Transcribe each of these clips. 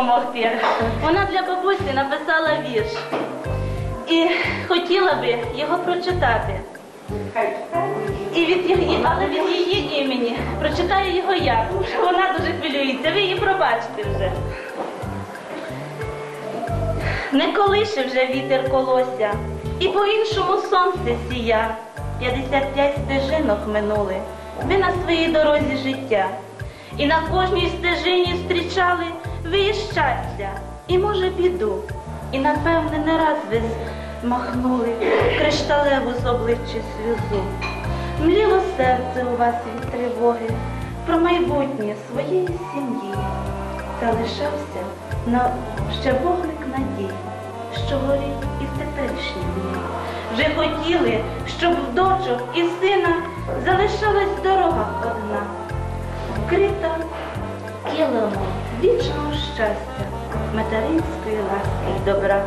допомогти. Вона для бабусі написала вірш. І хотіла би його прочитати. І від її, але від її імені прочитаю його я, вона дуже хвилюється. Ви її пробачите вже. Не колише вже вітер колося, і по-іншому сонце сія. 55 стежинок минули, ви на своїй дорозі життя. І на кожній стежині зустрічали ви і щастя, і може біду. І напевне не раз ви змахнули кришталеву з обличчя сльозу. Мліло серце у вас від тривоги про майбутнє своєї сім'ї. Та лишався на ще вогник надії, що горить і в теперішні дні. Вже хотіли, щоб в дочок і сина залишалась дорога одна, вкрита килимом вічного щастя, материнської ласки й добра.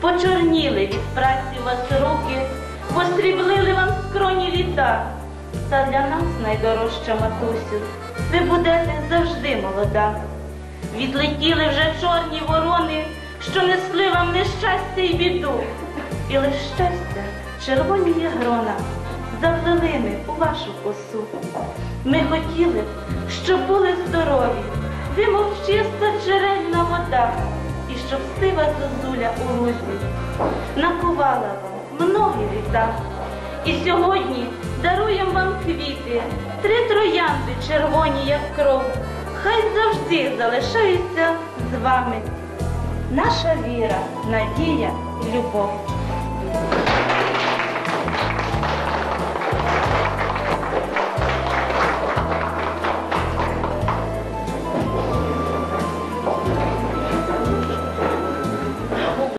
Почорніли від праці вас руки, посріблили вам скроні літа. Та для нас, найдорожча матусю, ви будете завжди молода. Відлетіли вже чорні ворони, що несли вам нещастя й біду. І лиш щастя, червоні є грона, ми у вашу косу. Ми хотіли б, щоб були здорові, ви, мов чиста джерельна вода, і щоб сива зозуля у лузі накувала вам многі літа. І сьогодні даруємо вам квіти, три троянди червоні, як кров. Хай завжди залишаються з вами наша віра, надія і любов.